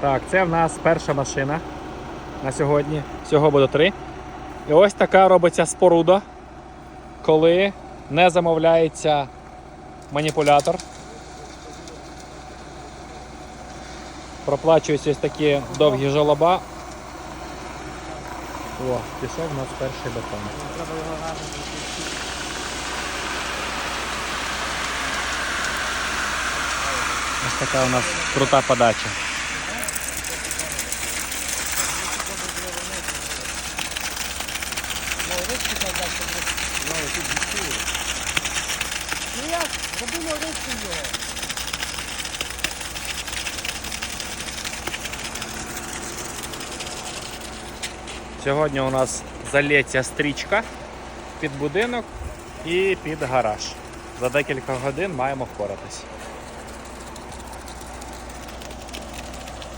Так, це в нас перша машина на сьогодні. Всього буде три. І ось така робиться споруда, коли не замовляється маніпулятор. Проплачуються ось такі довгі жолоба. О, пішов у нас перший бетон. Ось така у нас крута подача. Ну як? Забуло руки його. Сьогодні у нас залється стрічка під будинок і під гараж. За декілька годин маємо впоратись.